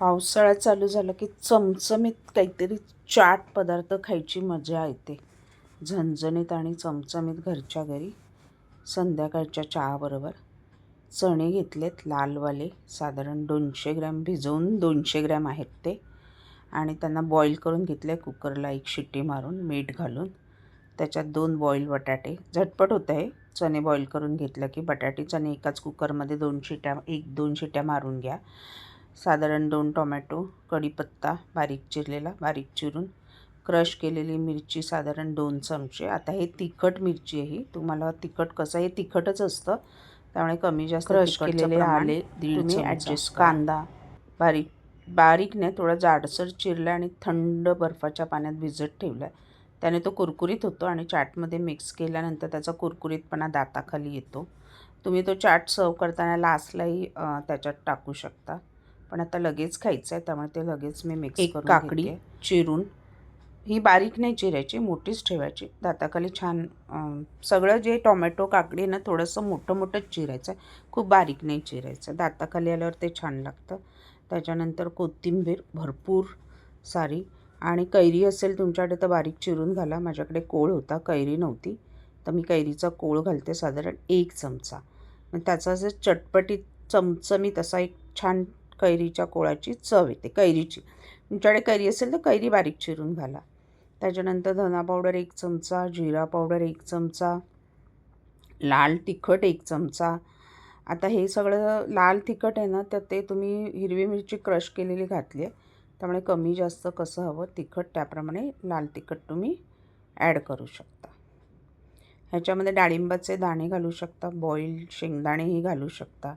पावसाळा चालू झाला की चमचमीत काहीतरी चाट पदार्थ खायची मजा येते. झणझणीत आणि चमचमीत घरच्या घरी संध्याकाळच्या चहाबरोबर. चणे घेतलेत लालवाले साधारण दोनशे ग्रॅम भिजवून दोनशे ग्रॅम आहेत ते. आणि त्यांना बॉईल करून घेतले कुकरला एक शिट्टी मारून मीठ घालून. त्याच्यात दोन बॉईल बटाटे. झटपट होतं आहे. चणे बॉईल करून घेतलं की बटाटे चणे एकाच कुकरमध्ये दोन शिट्या एक दोन शिट्या मारून घ्या. साधारण दोन टोमॅटो कढीपत्ता बारीक चिरलेला बारीक चिरून क्रश केलेली मिरची साधारण दोन चमचे. आता हे तिखट मिरची आहे ही. तुम्हाला तिखट कसं हे तिखटच असतं. त्यामुळे कमी जास्त क्रश केलेले आले दीड. ॲडजस्ट कांदा बारीक बारीक नाही थोडा जाडसर चिरला आणि थंड बर्फाच्या पाण्यात भिजत ठेवला. त्याने तो कुरकुरीत होतो आणि चाटमध्ये मिक्स केल्यानंतर त्याचा कुरकुरीतपणा दाताखाली येतो. तुम्ही तो चाट सर्व करताना लास्टलाही त्याच्यात टाकू शकता. पण आता लगेच खायचं आहे त्यामुळे ते लगेच मी मिक्स एक काकडी. चिरून. ही बारीक नाही चिरायची मोठीच ठेवायची. दाताखाली छान सगळं जे टोमॅटो काकडी ना थोडंसं मोठं मोठंच चिरायचं खूप बारीक नाही चिरायचं. दाताखाली आल्यावर ते छान लागतं. त्याच्यानंतर कोथिंबीर भरपूर सारी. आणि कैरी असेल तुमच्याकडे तर बारीक चिरून घाला. माझ्याकडे कोळ होता कैरी नव्हती. तर मी कैरीचा कोळ घालते साधारण एक चमचा. मग त्याचा जे चटपटीत चमचमीत असा एक छान कैरीच्या कोळाची चव येते कैरीची. तुमच्याकडे कैरी असेल तर कैरी बारीक चिरून घाला. त्याच्यानंतर धना पावडर एक चमचा जिरा पावडर एक चमचा लाल तिखट एक चमचा. आता हे सगळं लाल तिखट आहे ना तर ते तुम्ही हिरवी मिरची क्रश केलेली घातली आहे. त्यामुळे कमी जास्त कसं हवं तिखट त्याप्रमाणे लाल तिखट तुम्ही ॲड करू शकता. ह्याच्यामध्ये डाळिंबाचे दाणे घालू शकता बॉईल शेंगदाणेही घालू शकता.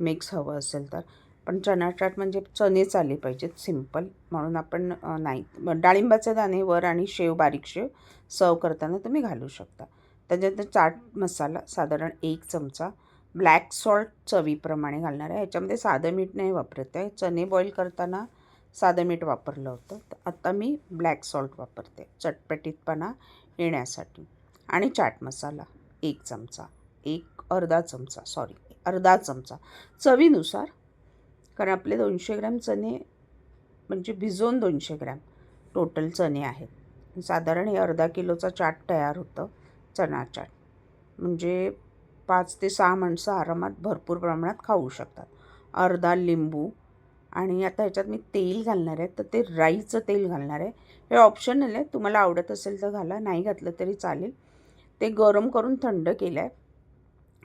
मिक्स हवं असेल तर. पण चणा चाट म्हणजे चणेच आले पाहिजेत सिंपल म्हणून आपण नाही. डाळिंबाचे दाणे वर आणि शेव बारीक शेव सर्व करताना तुम्ही घालू शकता. त्याच्यानंतर चाट मसाला साधारण एक चमचा. ब्लॅक सॉल्ट चवीप्रमाणे घालणार आहे ह्याच्यामध्ये साधं मीठ नाही वापरत आहे. चणे बॉईल करताना साधं मीठ वापरलं होतं. तर आता मी ब्लॅक सॉल्ट वापरते. चटपटीतपणा येण्यासाठी. आणि चाट मसाला एक चमचा. एक अर्धा चमचा. सॉरी अर्धा चमचा. चवीनुसार कारण आपले दोनशे ग्रॅम चणे म्हणजे भिजवून दोनशे ग्रॅम टोटल चणे आहेत. साधारण हे अर्धा किलोचा चाट तयार होतं चणा चाट म्हणजे पाच ते सहा माणसं आरामात भरपूर प्रमाणात खाऊ शकतात. अर्धा लिंबू आणि आता ह्याच्यात मी तेल घालणार आहे तर ते राईचं तेल घालणार आहे. हे ऑप्शनल आहे तुम्हाला आवडत असेल तर घाला नाही घातलं तरी चालेल. ते गरम करून थंड केलं आहे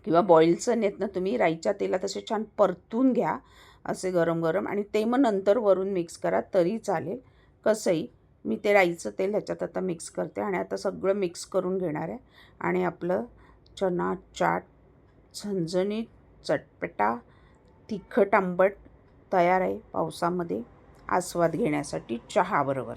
किंवा बॉईलचं नेत ना तुम्ही राईच्या तेलात असे छान परतून घ्या. असे गरम गरम आणि ते मग नंतर वरून मिक्स करा तरी चालेल. कसंही मी ते राईचं तेल ह्याच्यात आता मिक्स करते आणि आता सगळं मिक्स करून घेणार आहे. आणि आपलं चना चाट झणझणीत चटपटा तिखट आंबट तयार आहे पावसामध्ये. आस्वाद घेण्यासाठी चहाबरोबर.